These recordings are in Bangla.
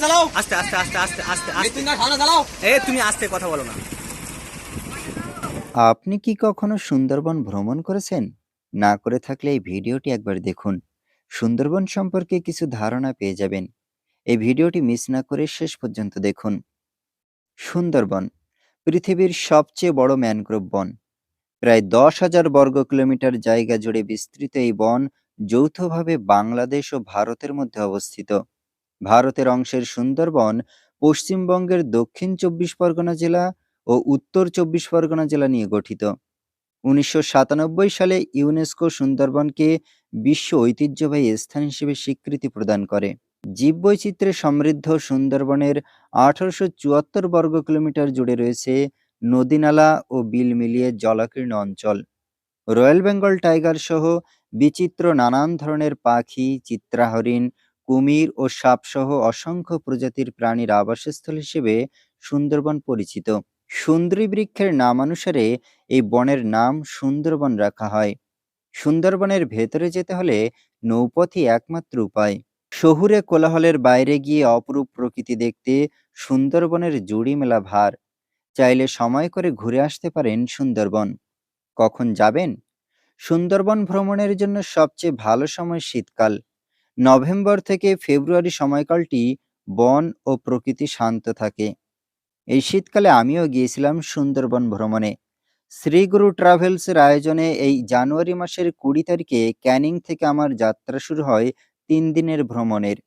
চালাও আস্তে আস্তে আস্তে আস্তে আস্তে আস্তে। এ তুমি আস্তে কথা বলো না। আপনি কি কখনো সুন্দরবন ভ্রমণ করেছেন? না করে থাকলে এই ভিডিওটি একবার দেখুন। সুন্দরবন সম্পর্কে কিছু ধারণা পেয়ে যাবেন। এই ভিডিওটি মিস না করে শেষ পর্যন্ত দেখুন। সুন্দরবন পৃথিবীর সবচেয়ে বড় ম্যানগ্রোভ বন। প্রায় দশ হাজার বর্গ কিলোমিটার জায়গা জুড়ে বিস্তৃত এই বন যৌথভাবে বাংলাদেশ ও ভারতের মধ্যে অবস্থিত। ভারতের অংশের সুন্দরবন পশ্চিমবঙ্গের দক্ষিণ চব্বিশ পরগনা জেলা ও উত্তর চব্বিশ পরগনা জেলা নিয়ে গঠিত। উনিশশো সাতানব্বই সালে ইউনেস্কো সুন্দরবনকে বিশ্ব ঐতিহ্যবাহী স্থান হিসেবে স্বীকৃতি প্রদান করে। জীববৈচিত্র্যে সমৃদ্ধ সুন্দরবনের আঠারোশো চুয়াত্তর বর্গ কিলোমিটার জুড়ে রয়েছে নদীনালা ও বিল মিলিয়ে জলাকীর্ণ অঞ্চল। রয়্যাল বেঙ্গল টাইগার সহ বিচিত্র নানান ধরনের পাখি, চিত্রাহরিণ, কুমির ও সাপসহ অসংখ্য প্রজাতির প্রাণীর আবাসস্থল হিসেবে সুন্দরবন পরিচিত। সুন্দরী বৃক্ষের নামানুসারে এই বনের নাম সুন্দরবন রাখা হয়। সুন্দরবনের ভেতরে যেতে হলে নৌপথই একমাত্র উপায়। শহুরে কোলাহলের বাইরে গিয়ে অপরূপ প্রকৃতি দেখতে সুন্দরবনের জুড়ি মেলা ভার। চাইলে সময় করে ঘুরে আসতে পারেন সুন্দরবন। কখন যাবেন? সুন্দরবন ভ্রমণের জন্য সবচেয়ে ভালো সময় শীতকাল। নভেম্বর থেকে ফেব্রুয়ারি সময়কালটি বন ও প্রকৃতি শান্ত থাকে। এই শীতকালে আমিও গিয়েছিলাম সুন্দরবন ভ্রমণে। শ্রীগুরু ট্রাভেলসের আয়োজনে এই জানুয়ারি মাসের কুড়ি তারিখে ক্যানিং থেকে আমার যাত্রা শুরু হয় তিন দিনের ভ্রমণের।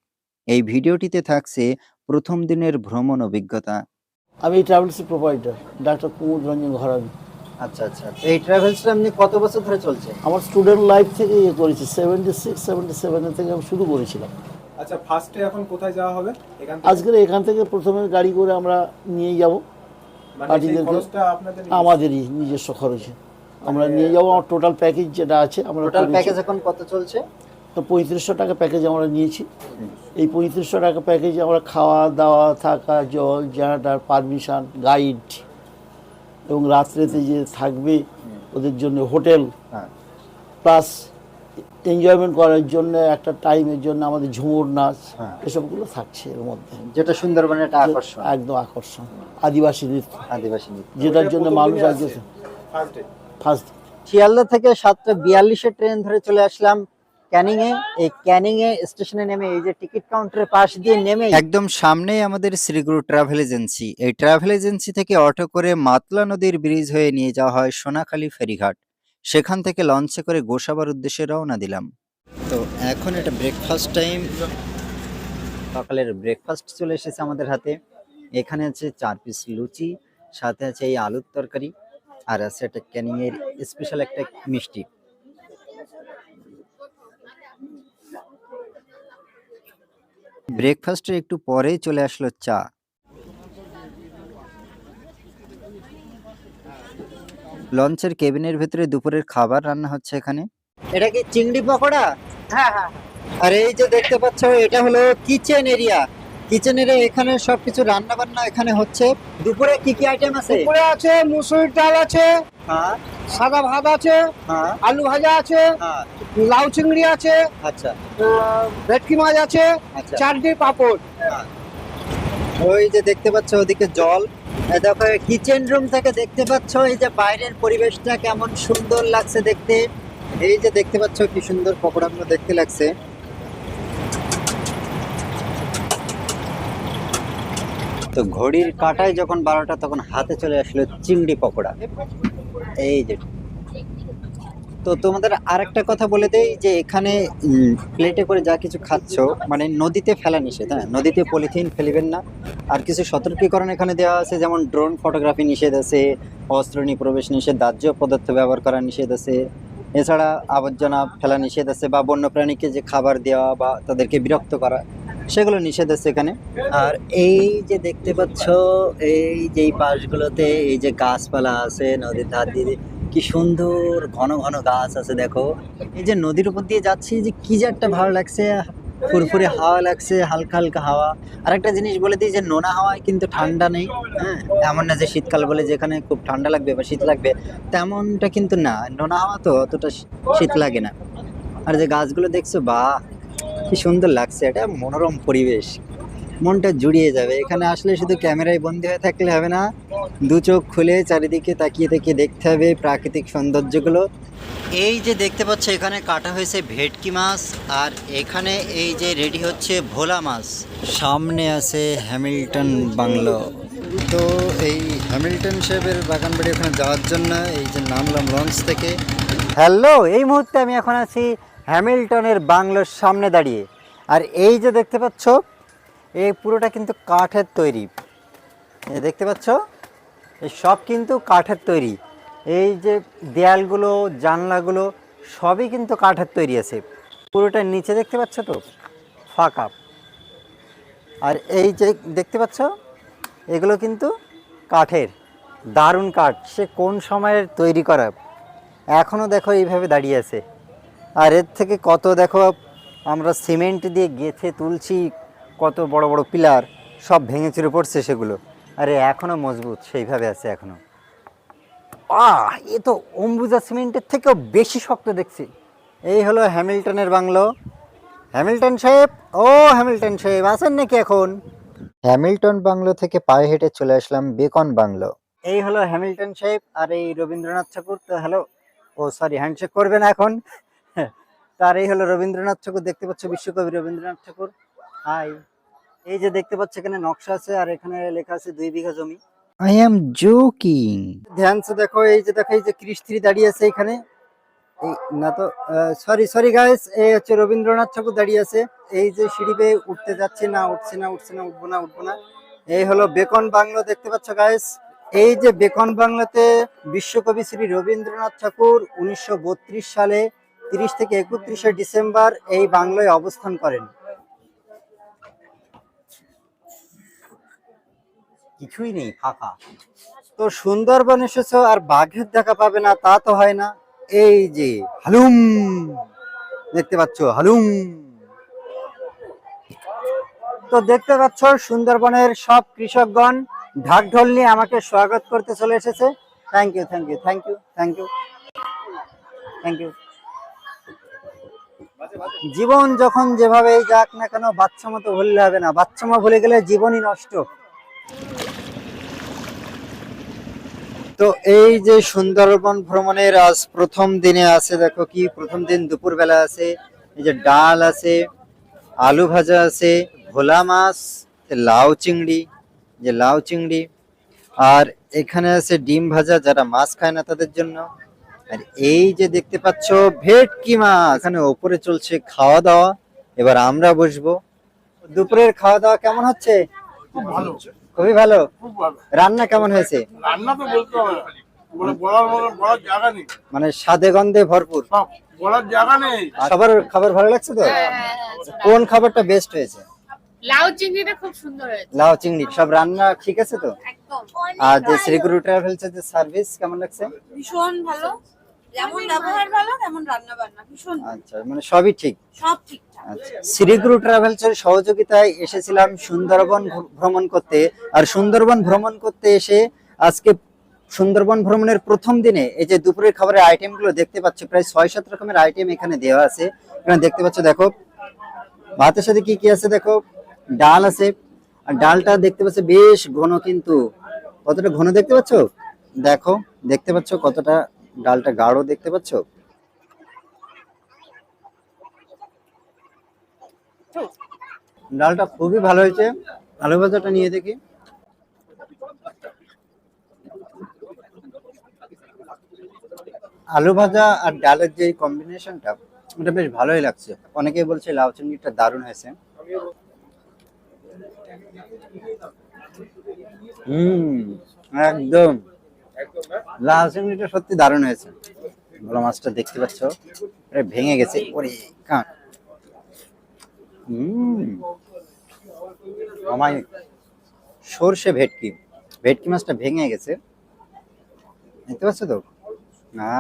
এই ভিডিওটিতে থাকছে প্রথম দিনের ভ্রমণ অভিজ্ঞতা। আমি travels provider doctor Kumud Ranjan Gharami. আচ্ছা আচ্ছা। এই ট্রাভেলসটা আপনি কত বছর ধরে চলছে? আমার স্টুডেন্ট লাইফ থেকে ইয়ে করেছি সেভেন্টি সিক্স সেভেন্টি সেভেনের থেকে আমি শুরু করেছিলাম। আচ্ছা ফার্স্টে এখন কোথায় যাওয়া হবে? এখান থেকে? আজকের এখান থেকে প্রথমে গাড়ি করে আমরা নিয়ে যাব। মানে পার্টিদেরকে- আপনাদের আমাদেরই নিজস্ব খরচে। আমরা নিয়ে যাব আমার টোটাল প্যাকেজ যেটা আছে আমরা টোটাল প্যাকেজ এখন কত চলছে? পঁয়ত্রিশশো টাকা প্যাকেজ আমরা নিয়েছি। এই পঁয়ত্রিশশো টাকা প্যাকেজে আমরা খাওয়া দাওয়া থাকা জল জেনারেটার পারমিশন গাইড এবং রাত্রেতে যে থাকবে ওদের জন্য হোটেল হ্যাঁ। প্লাস এনজয়মেন্ট করার জন্য একটা টাইমের জন্য আমাদের ঝুমুর নাচ হ্যাঁ। এসবগুলো থাকছে এর মধ্যে। যেটা সুন্দরবনের একটা আকর্ষণ। একদম আকর্ষণ। আদিবাসী নৃত্য। আদিবাসী নৃত্য। যেটার জন্য মানুষ আজকে আসছে। ফার্স্টে ফার্স্ট শিয়ালদা থেকে সাতটা বিয়াল্লিশে ট্রেন ধরে চলে আসলাম ক্যানিং এ, এই ক্যানিং এ স্টেশনে নেমে এই যে টিকিট কাউন্টারের পাশ দিয়ে নেমে একদম সামনেই আমাদের শ্রীগুরু ট্রাভেল এজেন্সি। এই ট্রাভেল এজেন্সি থেকে অটো করে মাতলা নদীর ব্রিজ হয়ে নিয়ে যাওয়া হয় সোনাখালী ফেরিঘাট। সেখান থেকে লঞ্চে করে গোসাবার উদ্দেশ্যে রওনা দিলাম। তো এখন এটা ব্রেকফাস্ট টাইম সকালের ব্রেকফাস্ট চলে এসেছে আমাদের হাতে। এখানে আছে চার পিস লুচি, সাথে আছে এই আলুর তরকারি, আর আছে একটা ক্যানিং এর স্পেশাল একটা মিষ্টি। ব্রেকফাস্টের একটু পরেই চলে আসলো চা। লঞ্চের কেবিনের ভেতরে দুপুরের খাবার রান্না হচ্ছে এখানে। এটা কি চিংড়ি পকোড়া? হ্যাঁ হ্যাঁ আর এই যে দেখতে পাচ্ছ এটা হলো কিচেন এরিয়া কিচেন এরিয়া এখানে সবকিছু রান্না বান্না এখানে হচ্ছে। দুপুরে কি কি আইটেম আছে? উপরে আছে মুসুরির ডাল আছে হ্যাঁ সাদা ভাত আছে হ্যাঁ। আলু ভাজা আছে হ্যাঁ। লাউ চিংড়ি আছে আচ্ছা। ভেটকি মাছ আছে আচ্ছা। চাটনি পাঁপড়। ওই যে দেখতে পাচ্ছ ওদিকে জল। দেখো কিচেন রুম থেকে দেখতে পাচ্ছ এই যে বাইরের পরিবেশটা কেমন সুন্দর লাগছে দেখতে। এই যে দেখতে পাচ্ছ কি সুন্দর পকোড়াগুলো দেখতে লাগছে। তো ঘড়ির কাঁটায় যখন বারোটা তখন হাতে চলে আসলো চিংড়ি পকোড়া। এই যে। তো তোমাদের আরেকটা কথা বলে দেই যে এখানে প্লেটে করে যা কিছু খাচ্ছ মানে নদীতে ফেলা নিষেধ হ্যাঁ? নদীতে পলিথিন ফেলিবেন না। আর কিছু সতর্কীকরণ এখানে দেওয়া আছে, যেমন ড্রোন ফটোগ্রাফি নিষেধ আছে, অস্ত্র নিয়ে প্রবেশ নিষেধ, দাহ্য পদার্থ ব্যবহার করা নিষেধ আছে। এছাড়া আবর্জনা ফেলা নিষেধ আছে, বা বন্যপ্রাণীকে যে খাবার দেওয়া বা তাদেরকে বিরক্ত করা। সেগুলো নিষেধ আছে এখানে। আর এই যে দেখতে পাচ্ছ, এই যে পাশগুলোতে এই যে গাছপালা আছে, নদীর ধার দিয়ে কি সুন্দর ঘন ঘন গাছ আছে দেখো। এই যে নদীর উপর দিয়ে যাচ্ছি, যে কি যে একটা ভালো লাগছে, ফুরফুরে হাওয়া লাগছে, হালকা হালকা হাওয়া। আর একটা জিনিস বলে দিই যে, নোনা হাওয়ায় কিন্তু ঠান্ডা নেই হ্যাঁ? এমন না যে শীতকাল বলে যেখানে খুব ঠান্ডা লাগবে বা শীত লাগবে, তেমনটা কিন্তু না। নোনা হাওয়া তো অতটা শীত লাগে না। আর যে গাছগুলো দেখছ বা কি সুন্দর লাগছে, এটা মনোরম পরিবেশ। মনটা জুড়িয়ে যাবে। এখানে আসলে শুধু ক্যামেরায় বন্দি হয়ে থাকলে হবে না, দু চোখ খুলে চারিদিকে তাকিয়ে তাকিয়ে দেখতে হবে প্রাকৃতিক সৌন্দর্যগুলো। এই যে দেখতে পাচ্ছ, এখানে কাটা হয়েছে ভেটকি মাছ, আর এখানে এই যে রেডি হচ্ছে ভোলা মাছ। সামনে আছে হ্যামিল্টন বাংলো। তো এই হ্যামিল্টন সাহেবের বাগান বাড়ি ওখানে যাওয়ার জন্য এই যে নামলাম লঞ্চ থেকে। হ্যালো, এই মুহূর্তে আমি এখন আছি হ্যামিল্টনের বাংলোর সামনে দাঁড়িয়ে। আর এই যে দেখতে পাচ্ছ, এই পুরোটা কিন্তু কাঠের তৈরি। দেখতে পাচ্ছ, এই সব কিন্তু কাঠের তৈরি। এই যে দেয়ালগুলো, জানলাগুলো, সবই কিন্তু কাঠের তৈরি আছে। পুরোটা নিচে দেখতে পাচ্ছ তো, ফাঁকা। আর এই যে দেখতে পাচ্ছ, এগুলো কিন্তু কাঠের, দারুণ কাঠ। সে কোন সময়ের তৈরি করা? এখনও দেখো এইভাবে দাঁড়িয়ে আছে। আর এর থেকে কত দেখো, আমরা সিমেন্ট দিয়ে গেঁথে তুলছি, কত বড় বড় পিলার, সব ভেঙে চুরে পড়ছে সেগুলো। আরে এখনও মজবুত, সেইভাবে আছে এখনও আহ, এ তো অম্বুজা সিমেন্টের থেকেও বেশি শক্ত দেখছি। এই হলো হ্যামিল্টনের বাংলো। হ্যামিল্টন সাহেব, ও হ্যামিল্টন সাহেব, আছেন নাকি এখন? হ্যামিল্টন বাংলো থেকে পায়ে হেঁটে চলে আসলাম বেকন বাংলো। এই হলো হ্যামিল্টন সাহেব, আর এই রবীন্দ্রনাথ ঠাকুর, তো হ্যালো, ও সরি, হ্যান্ডশেক করবেন এখন। তার এই হলো রবীন্দ্রনাথ ঠাকুর দেখতে পাচ্ছ বিশ্বকবি রবীন্দ্রনাথ ঠাকুর। হাই। এই যে দেখতে পাচ্ছ এখানে নকশা আছে আর এখানে লেখা আছে দুই বিঘা জমি। আই এম জোকিং ধ্যান সে দেখো এই যে দেখো এই যে কৃষ্টি দাঁড়িয়ে আছে এখানে। এই না তো সরি সরি গাইস এই হচ্ছে রবীন্দ্রনাথ ঠাকুর দাঁড়িয়ে আছে। এই যে সিঁড়ি বেয়ে উঠতে যাচ্ছে না উঠছে না উঠছে না উঠবো না উঠবো না। এই হলো বেকন বাংলো দেখতে পাচ্ছ গাইস এই যে বেকন বাংলাতে বিশ্বকবি শ্রী রবীন্দ্রনাথ ঠাকুর উনিশশো বত্রিশ সালে তিরিশ থেকে একত্রিশে ডিসেম্বর এই বাংলায় অবস্থান করেন। কিছুই নেই, ফাঁকা। তো সুন্দরবন এসেছ আর বাঘের দেখা পাবে না, তা তো হয় না। এই যে হালুম, দেখতে পাচ্ছ, হালুম। তো দেখতে পাচ্ছ, সুন্দরবনের সব কৃষকগণ ঢাক ঢোল নিয়ে আমাকে স্বাগত করতে চলে এসেছে। Thank you thank you thank you thank you thank you জীবন যখন যেভাবেই যাক না কেন, বাচ্চা মতো ভুললে হবে না। বাচ্চা মা ভুলে গেলে জীবনই নষ্ট। তো এই যে সুন্দরবন ভ্রমণের আজ প্রথম দিনে আছে, দেখো কি, প্রথম দিন দুপুর বেলা আছে, এই যে ডাল আছে, আলু ভাজা আছে, ভোলা মাছ, লাউ চিংড়ি যে লাউ চিংড়ি। আর এখানে আছে ডিম ভাজা, যারা মাছ খায় না তাদের জন্য। আর এই যে দেখতে পাচ্ছ ভেটকি মাছ। এখানে ওপরে চলছে খাওয়া দাওয়া এবার আমরা বসবো। দুপুরের খাওয়া দাওয়া কেমন হচ্ছে? খুবই ভালো। রান্না কেমন হয়েছে? রান্না তো বলতে হবে না। বলে বলার মতো বলার জায়গা নেই। মানে স্বাদে গন্ধে ভরপুর। সবার খাবার ভালো লাগছে তো? কোন খাবারটা বেস্ট হয়েছে? লাউ চিংড়িটা খুব সুন্দর হয়েছে। লাউ চিংড়ি। সব রান্না ঠিক আছে তো? আর যে শ্রীগুরু ট্রাভেলস এর যে সার্ভিস কেমন লাগছে? ভীষণ ভালো। যেমন ব্যবহার ভালো। তেমন রান্না বান্না ভীষণ আচ্ছা মানে সবই ঠিক? সব ঠিকঠাক। আচ্ছা শ্রীগুরু ট্রাভেলস এর সহযোগিতায় এসেছিলাম সুন্দরবন ভ্রমণ করতে আর সুন্দরবন ভ্রমণ করতে এসে আজকে সুন্দরবন ভ্রমণের প্রথম দিনে এই যে দুপুরের খাবারের আইটেমগুলো দেখতে পাচ্ছ প্রায় ছয় সাত রকমের আইটেম এখানে দেওয়া আছে। এখানে দেখতে পাচ্ছ দেখো ভাতের সাথে কি কি আছে দেখো? ডাল আছে আর ডালটা দেখতে পাচ্ছ বেশ ঘন কিন্তু। কতটা ঘন দেখতে পাচ্ছ? দেখো দেখতে পাচ্ছ কতটা ডালটা গাঢ় দেখতে পাচ্ছ? ডালটা খুবই ভালো হয়েছে। আলু ভাজাটা নিয়ে দেখি। আলু ভাজা আর ডালের যে কম্বিনেশনটা ওটা বেশ ভালোই লাগছে। অনেকেই বলছে লাউ চিংড়িটা দারুণ হয়েছে। হুম, একদম। লাউ চিংড়িটা সত্যি দারুণ হয়েছে। ভালো মাছটা দেখতে পাচ্ছ। ভেঙে গেছে। ওরে আমায় সর্ষে ভেটকি। ভেটকি মাছটা ভেঙে গেছে। দেখতে পাচ্ছ তো? না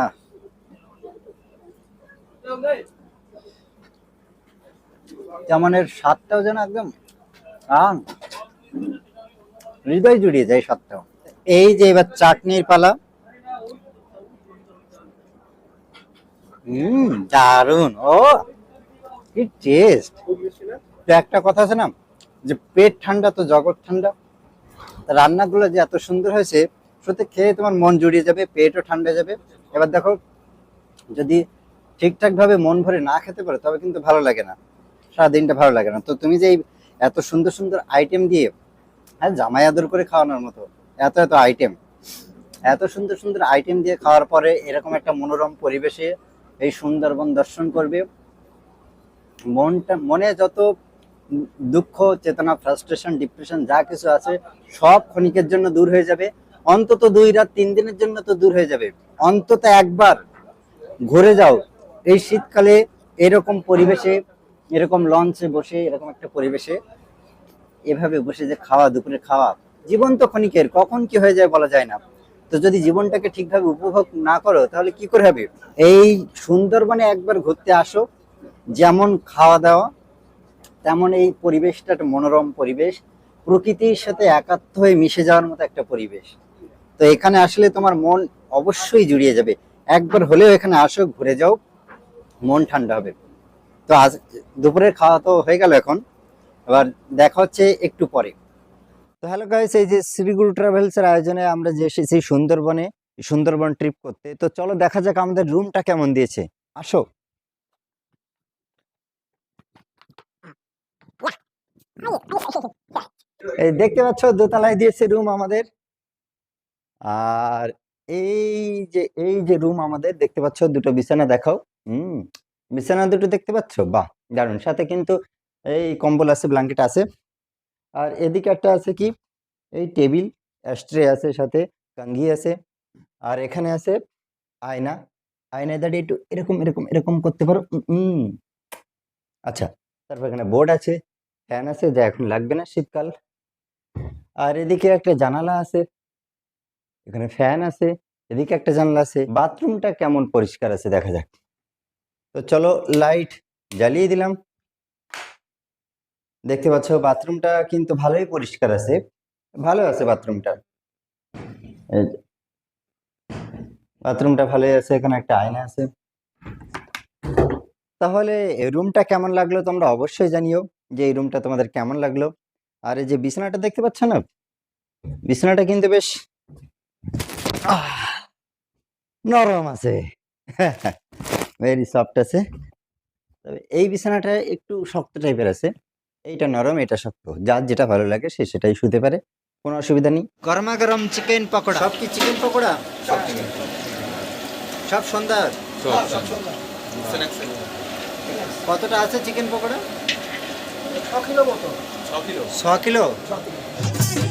এর স্বাদটাও যেন একদম হৃদয় জুড়িয়ে যায় স্বাদটাও। এই যে এবার চাটনির পালা। হুম দারুণ ও, কি টেস্ট একটা কথা আছে না, যে পেট ঠান্ডা তো জগৎ ঠান্ডা। রান্নাগুলো যে এত সুন্দর হয়েছে, সত্যি খেয়ে তোমার মন জুড়িয়ে যাবে, পেটও ঠান্ডা যাবে। এবার দেখো, যদি ঠিকঠাক ভাবে মন ভরে না খেতে পারো, তবে কিন্তু ভালো লাগে না। সারাদিনটা ভালো লাগে না। তো তুমি যে এত সুন্দর সুন্দর আইটেম দিয়ে হ্যাঁ জামাই আদর করে খাওয়ানোর মতো এত এত আইটেম এত সুন্দর সুন্দর আইটেম দিয়ে খাওয়ার পরে এরকম একটা মনোরম পরিবেশে এই সুন্দরবন দর্শন করবে। মনটা, মনে যত দুঃখ, চেতনা ফ্রাস্ট্রেশন ডিপ্রেশন যা কিছু আছে, সব ক্ষণিকের জন্য দূর হয়ে যাবে। অন্তত দুই রাত, তিন দিনের জন্য তো দূর হয়ে যাবে। অন্তত একবার ঘুরে যাও। এই শীতকালে এরকম পরিবেশে, এরকম লঞ্চে বসে, এরকম একটা পরিবেশে এভাবে বসে যে খাওয়া, দুপুরে খাওয়া জীবন তো ক্ষণিকের, কখন কি হয়ে যায় বলা যায় না। তো যদি জীবনটাকে ঠিকভাবে উপভোগ না করো, তাহলে কি করে হবে? এই সুন্দরবনে একবার ঘুরতে আসো, যেমন খাওয়া দাওয়া, তেমন এই পরিবেশটা একটা মনোরম পরিবেশ, প্রকৃতির সাথে একাত্ম হয়ে মিশে যাওয়ার মতো একটা পরিবেশ। তো এখানে আসলে তোমার মন অবশ্যই জুড়িয়ে যাবে। একবার হলেও এখানে আসো, ঘুরে যাও, মন ঠান্ডা হবে। তো আজ দুপুরের খাওয়া তো হয়ে গেল এখন। এবার দেখা হচ্ছে একটু পরে। তো হ্যালো গাইস এই যে শ্রীগুরু ট্রাভেলস এর আয়োজনে আমরা যে এসেছি সুন্দরবনে, সুন্দরবন ট্রিপ করতে। তো চলো দেখা যাক আমাদের রুমটা কেমন দিয়েছে। আসো। এই দেখতে পাচ্ছ, দোতলায় দিয়েছে রুম আমাদের। আর এই যে এই যে রুম আমাদের, দেখতে পাচ্ছ, দুটো বিছানা দেখাও। হুম, বিছানা দুটো দেখতে পাচ্ছ? বাহ, দারুণ। সাথে কিন্তু এই কম্বল আছে ব্ল্যাঙ্কেট আছে। আর এদিকে একটা আছে কি? এই টেবিল অ্যাস্ট্রে আছে সাথে, কাঙ্গি আছে, আর এখানে আছে আয়না। আয়নায় দাঁড়িয়ে একটু এরকম এরকম এরকম করতে পারো। আচ্ছা তারপর এখানে বোর্ড আছে, ফ্যান আছে, যা এখন লাগবে না শীতকাল। আর এদিকে একটা জানালা আছে, এখানে ফ্যান আছে, এদিকে একটা জানালা আছে। বাথরুমটা কেমন পরিষ্কার আছে দেখা যাক। তো চলো, লাইট জ্বালিয়ে দিলাম। দেখতে পাচ্ছ, বাথরুমটা কিন্তু ভালোই পরিষ্কার আছে। ভালো আছে বাথরুমটা। বাথরুমটা ভালোই আছে, এখানে একটা আয়না আছে। তাহলে রুমটা কেমন লাগল তোমরা অবশ্যই জানিও যে এই রুমটা তোমাদের কেমন লাগল। আর এই যে বিছানাটা দেখতে পাচ্ছ না? বিছানাটা কিন্তু বেশ নরম আছে। ভেরি সফট আছে। তবে এই বিছানাটা একটু শক্ত টাইপের আছে। এইটা নরম এটা শক্ত। যার যেটা ভালো লাগে সে সেটাই শুতে পারে কোনো অসুবিধা নেই। গরমা গরম চিকেন পকোড়া। সব কি চিকেন পকোড়া? সব সন্ধ্যার কতটা আছে চিকেন পকোড়া? ছ কিলো। ছ কিলো? ছ কিলো।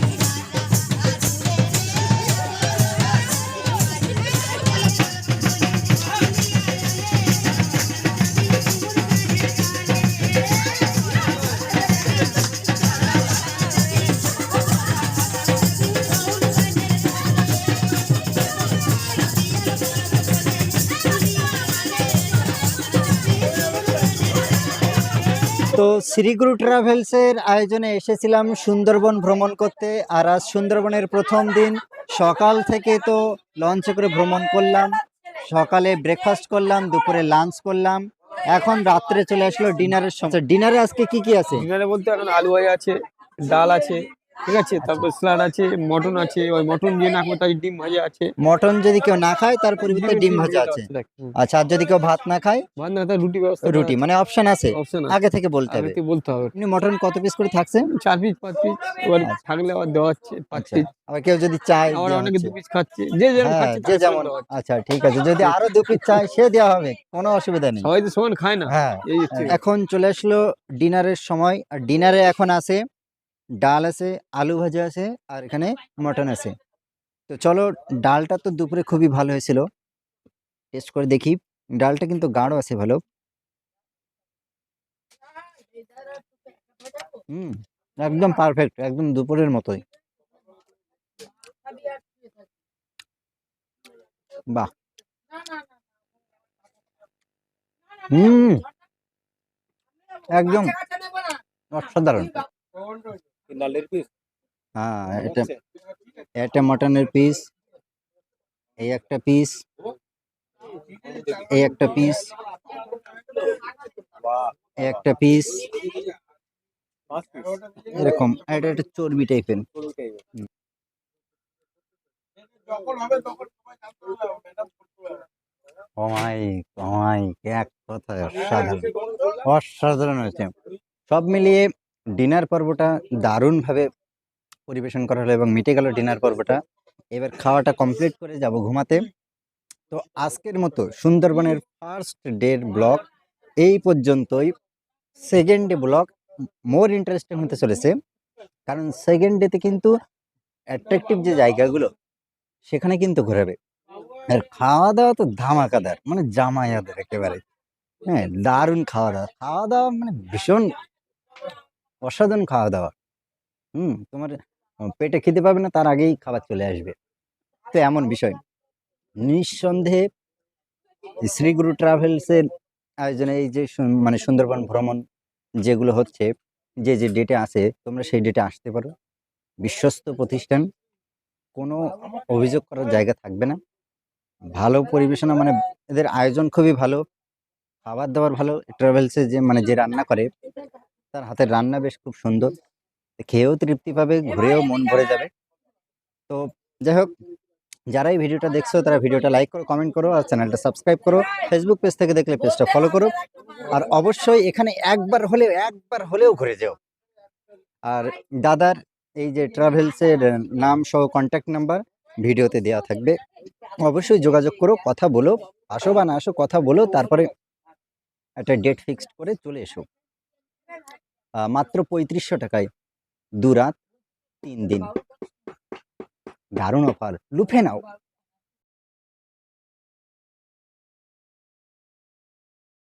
তো শ্রীগুরু ট্রাভেলসের আয়োজনে এসেছিলাম সুন্দরবন ভ্রমণ করতে। আর আজ সুন্দরবনের প্রথম দিন। সকাল থেকে তো লঞ্চে করে ভ্রমণ করলাম। সকালে ব্রেকফাস্ট করলাম, দুপুরে লাঞ্চ করলাম। এখন রাত্রে চলে আসলো ডিনারের সময়। ডিনারে আজকে কি কি আছে? ডিনারে বলতে এখন আলু ভাজা আছে, ডাল আছে ঠিক আছে? তারপর স্যালাড আছে মটন আছে ওই মটন দিয়ে না তাই ডিম ভাজা আছে। মটন যদি কেউ না খায় তার পরিবর্তে ডিম ভাজা আছে। আচ্ছা আর যদি কেউ ভাত না খায়? ভাত না তাই রুটি ব্যবস্থা রুটি মানে অপশন আছে। অপশন আগে থেকে বলতে হবে। বলতে হবে। আপনি মটন কত পিস করে থাকছে? চার পিস পাঁচ পিস এবার আচ্ছা। থাকলে আবার দেওয়া হচ্ছে পাঁচ আচ্ছা। পিস আবার কেউ যদি চায় আবার অনেকে। দু পিস খাচ্ছে। যে যেমন হ্যাঁ খাচ্ছে যে যেমন। আচ্ছা ঠিক আছে। যদি আরও দু পিস চায় সে দেওয়া হবে কোনো অসুবিধা নেই। সবাই তো সমান খায় না। হ্যাঁ। এখন চলে আসলো ডিনারের সময়। আর ডিনারে এখন আছে ডাল আছে, আলু ভাজা আছে আর এখানে মটন আছে। তো চলো ডালটা তো দুপুরে খুবই ভালো হয়েছিল। টেস্ট করে দেখি। ডালটা কিন্তু গাঢ় আছে ভালো। হুম, একদম পারফেক্ট একদম দুপুরের মতোই। বাহ! হুম। একদম অসাধারণ। নালের পিস হ্যাঁ এটা এটা মটনের পিস এই একটা পিস এই একটা পিস এই একটা পিস এরকম এটা একটা চর্বি টাইপের এক কথায় অসাধারণ। অসাধারণ হয়েছে। সব মিলিয়ে ডিনার পর্বটা দারুণভাবে পরিবেশন করা হলো এবং মিটে গেল ডিনার পর্বটা। এবার খাওয়াটা কমপ্লিট করে যাব ঘুমাতে। তো আজকের মতো সুন্দরবনের ফার্স্ট ডের ব্লগ এই পর্যন্তই। Second day blog more interesting হতে চলেছে। কারণ সেকেন্ড ডেতে কিন্তু অ্যাট্রাকটিভ যে জায়গাগুলো, সেখানে কিন্তু ঘোরাবে। আর খাওয়া দাওয়া তো ধামাকাদার মানে জামায়াদের একেবারে। হ্যাঁ দারুণ খাওয়া দাওয়া খাওয়া দাওয়া মানে ভীষণ অসাধারণ খাওয়া দাওয়া। হুম, তোমার পেটে খেতে পাবে না, তার আগেই খাবার চলে আসবে। তো এমন বিষয়। নিঃসন্দেহে শ্রীগুরু ট্রাভেলসের আয়োজনে এই যে মানে সুন্দরবন ভ্রমণ যেগুলো হচ্ছে, যে যে ডেটে আছে, তোমরা সেই ডেটে আসতে পারো। বিশ্বস্ত প্রতিষ্ঠান। কোনো অভিযোগ করার জায়গা থাকবে না। ভালো পরিবেশনা মানে এদের আয়োজন খুবই ভালো। খাবার দাবার ভালো। ট্রাভেলসে যে মানে যে রান্না করে তার হাতের রান্না বেশ খুব সুন্দর। খেয়েও তৃপ্তি পাবে ঘুরেও মন ভরে যাবে। তো যাই হোক যারা এই ভিডিওটা দেখছ তারা ভিডিওটা লাইক করো কমেন্ট করো আর চ্যানেলটা সাবস্ক্রাইব করো। ফেসবুক পেজ থেকে দেখলে পেজটা ফলো করো। আর অবশ্যই এখানে একবার হলেও একবার হলেও ঘুরে যাও। আর দাদার এই যে ট্রাভেলসের নাম সহ কন্ট্যাক্ট নাম্বার ভিডিওতে দেওয়া থাকবে। অবশ্যই যোগাযোগ করো কথা বলো আসো বা না আসো কথা বলো তারপরে একটা ডেট ফিক্সড করে চলে এসো। মাত্র পঁয়ত্রিশশো টাকায় দু রাত তিন দিন। দারুণ অফার। লুফে নাও।